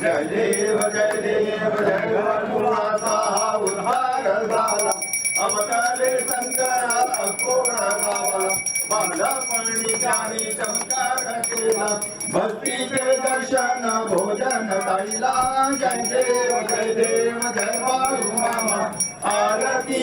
जय देव जय देव जय मुलाचा हा उद्धार झाला अवतारे शंकरा चमत्कार केला दर्शन, भोजन काढला जय देव जय देव जय बाळू मामा। आरती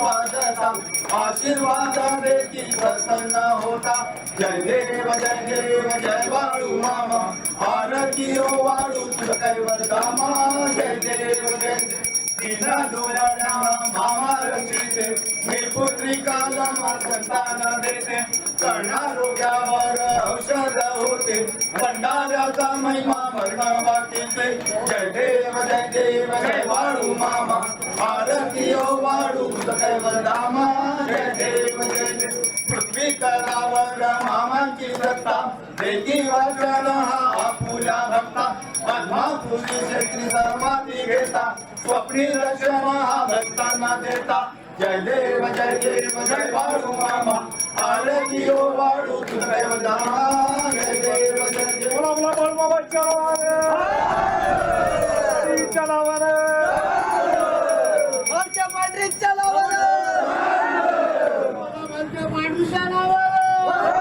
वाजता आशीर्वाद देती प्रसन्न होता. जय देव जय देव, जय बाड़ू मामा. आरती ओ तुझं कैवल जय देव, जय तिला डोळ्याला मामा रचिते मी पुत्रिकाला संतान देते कर्णा रोग्यावर औषध होते भंडाऱ्याचा महिमा मरण वाटीते जय देव जय देव जय वाळू मामा आरती वाळू कैवल धामा जय देव जय देव पृथ्वी तलावर मामाची सत्ता देती वाचन हा आपुल्या भक्ता पद्मापुरी शेत्री सर्वाती घेता स्वप्नी दर्शन भक्तांना देता। जय देव जय देव जय बाळू मामा। आरती ओ बाळू तुझं जय देव जय देव। बोला बोला बोल बाबा चला